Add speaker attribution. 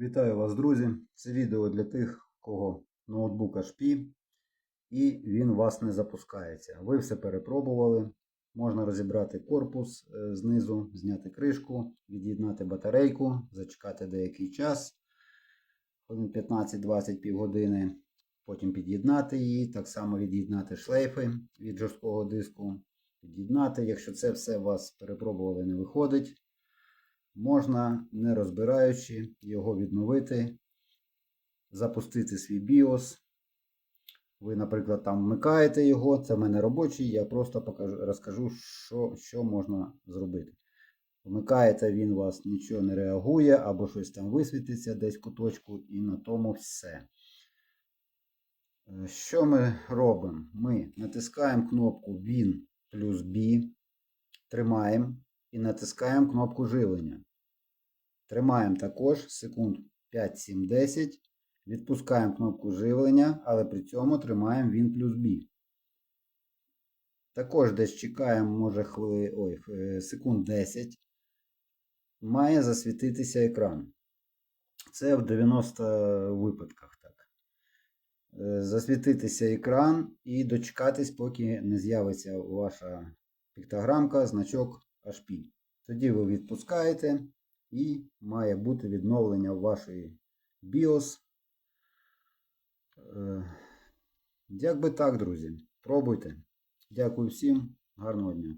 Speaker 1: Вітаю вас, друзі! Це відео для тих, у кого ноутбук HP і він у вас не запускається. Ви все перепробували. Можна розібрати корпус е, знизу, зняти кришку, від'єднати батарейку, зачекати деякий час, 15-20 півгодини. Потім під'єднати її, так само від'єднати шлейфи від жорсткого диску. Під'єднати, якщо це все у вас перепробували, не виходить можна, не розбираючи, його відновити, запустити свій BIOS. Ви, наприклад, там вмикаєте його, це в мене робочий, я просто покажу, розкажу, що, що можна зробити. Вмикаєте, він у вас нічого не реагує, або щось там висвітиться десь в куточку, і на тому все. Е, Що ми робимо? Ми натискаємо кнопку Win плюс B, тримаємо і натискаємо кнопку живлення. Тримаємо також секунд 5-7-10. Відпускаємо кнопку живлення, але при цьому тримаємо Win плюс B. Також десь чекаємо, може, хвили... Ой, е, секунд 10. Має засвітитися екран. Це в 90 випадках так. Е, Засвітитися екран і дочекатись, поки не з'явиться ваша піктограмка, значок HP. Тоді ви відпускаєте і має бути відновлення вашої BIOS. Е, Як би так, друзі. Пробуйте. Дякую всім. Гарного дня.